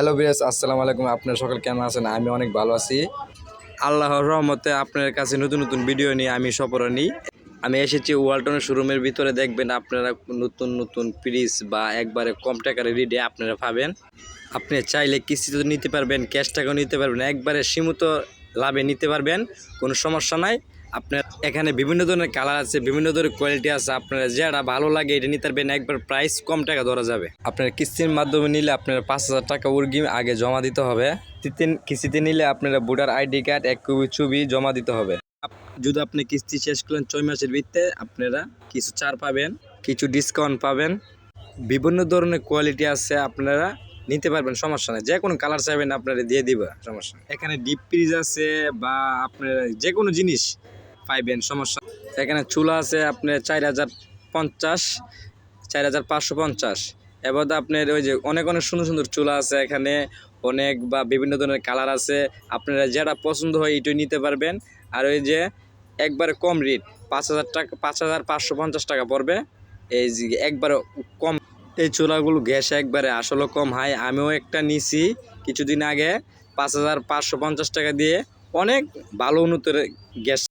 Hello বিয়াস আসসালামু আলাইকুম। আপনার সকল কেমন আছেন? আমি অনেক ভালো আছি। আল্লাহর রহমতে আপনার কাছে নতুন নতুন ভিডিও নিয়ে আমি সপরণী আমি এসেছি ওয়ালটনের শোরুমের ভিতরে। দেখবেন আপনারা নতুন নতুন ফ্রিজ বা একবারে কম টাকার রিডে আপনারা পাবেন। আপনি চাইলে কিস্তিতে নিতে পারবেন ক্যাশ টাকাও নিতে পারবেন, একবারে সীমিত লাভে নিতে পারবেন। কোনো সমস্যা নাই। আপনার এখানে বিভিন্ন ধরনের কালার আছে, বিভিন্ন ধরনের কোয়ালিটি আছে, আপনার যেটা ভালো লাগে এটা নিতে পারবেন, একবার প্রাইস কম টাকা ধরা যাবে। আপনার কিস্তির মাধ্যমে নিলে আপনার পাঁচ হাজার টাকা উর্গি আগে জমা দিতে হবে। কিস্তিতে নিলে আপনারা ভোটার আইডি কার্ড এক কপি ছবি জমা দিতে হবে। যদি আপনি কিস্তি শেষ করেন ছয় মাসের ভিত্তিতে আপনারা কিছু ছাড় পাবেন, কিছু ডিসকাউন্ট পাবেন। বিভিন্ন ধরনের কোয়ালিটি আছে, আপনারা নিতে পারবেন, সমস্যা নেই। যে কোনো কালার চাইবেন, আপনারা দিয়ে দিবে, সমস্যা এখানে ডিপ ফ্রিজ আছে বা আপনারা যে কোনো জিনিস পাইবেন, সমস্যা এখানে চুলা আছে আপনার চার হাজার পঞ্চাশ, চার হাজার পাঁচশো পঞ্চাশ। এবার আপনার ওই যে অনেক অনেক সুন্দর সুন্দর চুলা আছে এখানে। অনেক বা বিভিন্ন ধরনের কালার আছে। আপনারা যেটা পছন্দ হয় এটাই নিতে পারবেন। আর ওই যে একবারে কম রেট পাঁচ হাজার টাকা, পাঁচ হাজার পাঁচশো পঞ্চাশ টাকা পড়বে। এই যে একবারে কম। এই চুলাগুলো গ্যাস একবারে আসলে কম হয়। আমিও একটা নিছি কিছুদিন আগে, পাঁচ হাজার পাঁচশো পঞ্চাশ টাকা দিয়ে। অনেক ভালো উন্নত গ্যাস।